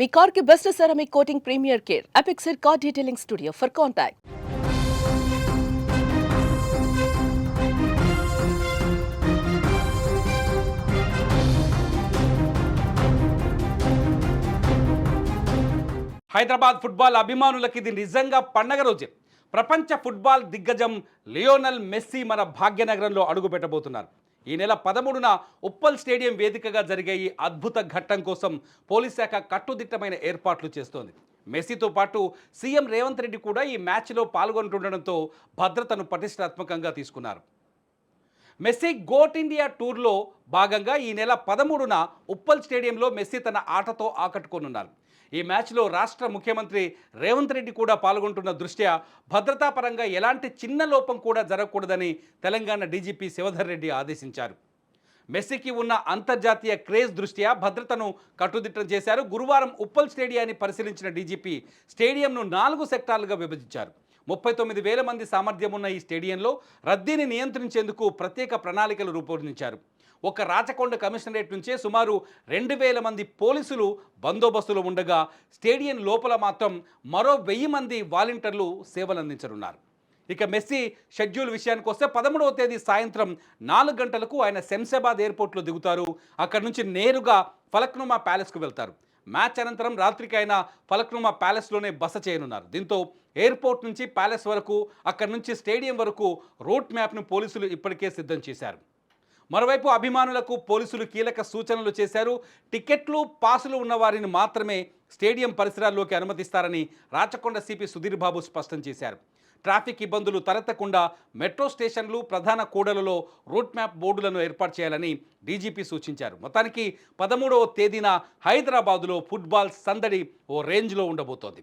మీ కార్కి best ceramic coating premier care. అపెక్సర్ car detailing studio for contact Hyderabad football అభిమానులకి ఇది నిజంగా పండగ రోజే. ప్రపంచ ఫుట్బాల్ దిగ్గజం లియోనల్ మెస్సీ మన భాగ్యనగరంలో అడుగుపెట్టబోతున్నారు. ఈ నెల పదమూడున ఉప్పల్ స్టేడియం వేదికగా జరిగే ఈ అద్భుత ఘట్టం కోసం పోలీస్ శాఖ కట్టుదిట్టమైన ఏర్పాట్లు చేస్తోంది. మెస్సీతో పాటు సీఎం రేవంత్ రెడ్డి కూడా ఈ మ్యాచ్లో పాల్గొంటుండడంతో భద్రతను పటిష్టాత్మకంగా తీసుకున్నారు. మెస్సీ గోట్ ఇండియా టూర్లో భాగంగా ఈ నెల పదమూడున ఉప్పల్ స్టేడియంలో మెస్సీ తన ఆటతో ఆకట్టుకోనున్నారు. ఈ మ్యాచ్లో రాష్ట్ర ముఖ్యమంత్రి రేవంత్ రెడ్డి కూడా పాల్గొంటున్న దృష్ట్యా భద్రతా పరంగా ఎలాంటి చిన్న లోపం కూడా జరగకూడదని తెలంగాణ డీజీపీ శివధర్ రెడ్డి ఆదేశించారు. మెస్సీకి ఉన్న అంతర్జాతీయ క్రేజ్ దృష్ట్యా భద్రతను కట్టుదిట్టం చేశారు. గురువారం ఉప్పల్ స్టేడియాన్ని పరిశీలించిన డీజీపీ స్టేడియంను నాలుగు సెక్టార్లుగా విభజించారు. ముప్పై తొమ్మిది వేల మంది సామర్థ్యం ఉన్న ఈ స్టేడియంలో రద్దీని నియంత్రించేందుకు ప్రత్యేక ప్రణాళికలు రూపొందించారు. ఒక రాచకొండ కమిషనరేట్ నుంచే సుమారు రెండు వేల మంది పోలీసులు బందోబస్తులో ఉండగా స్టేడియం లోపల మాత్రం మరో వెయ్యి మంది వాలంటీర్లు సేవలందించనున్నారు. ఇక మెస్సీ షెడ్యూల్ విషయానికి వస్తే పదమూడవ తేదీ సాయంత్రం నాలుగు గంటలకు ఆయన శంషాబాద్ ఎయిర్పోర్ట్లో దిగుతారు. అక్కడి నుంచి నేరుగా ఫలక్నుమా ప్యాలెస్కు వెళ్తారు. మ్యాచ్ అనంతరం రాత్రికి ఆయన ఫలక్నుమా ప్యాలెస్లోనే బస చేయనున్నారు. దీంతో ఎయిర్పోర్ట్ నుంచి ప్యాలెస్ వరకు అక్కడి నుంచి స్టేడియం వరకు రూట్ మ్యాప్ను పోలీసులు ఇప్పటికే సిద్ధం చేశారు. మరోవైపు అభిమానులకు పోలీసులు కీలక సూచనలు చేశారు. టికెట్లు పాసులు ఉన్న వారిని మాత్రమే స్టేడియం పరిసరాల్లోకి అనుమతిస్తారని రాచకొండ సిపి సుధీర్ బాబు స్పష్టం చేశారు. ట్రాఫిక్ ఇబ్బందులు తలెత్తకుండా మెట్రో స్టేషన్లు ప్రధాన కూడలలో రూట్ మ్యాప్ బోర్డులను ఏర్పాటు చేయాలని డీజీపీ సూచించారు. మొత్తానికి పదమూడవ తేదీన హైదరాబాదులో ఫుట్బాల్ సందడి ఓ రేంజ్లో ఉండబోతోంది.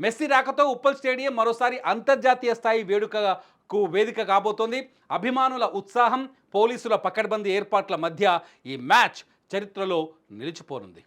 మెస్సీ రాకతో ఉప్పల్ స్టేడియం మరోసారి అంతర్జాతీయ స్థాయి వేడుకకు వేదిక కాబోతోంది. అభిమానుల ఉత్సాహం పోలీసుల పకడ్బందీ ఏర్పాట్ల మధ్య ఈ మ్యాచ్ చరిత్రలో నిలిచిపోనుంది.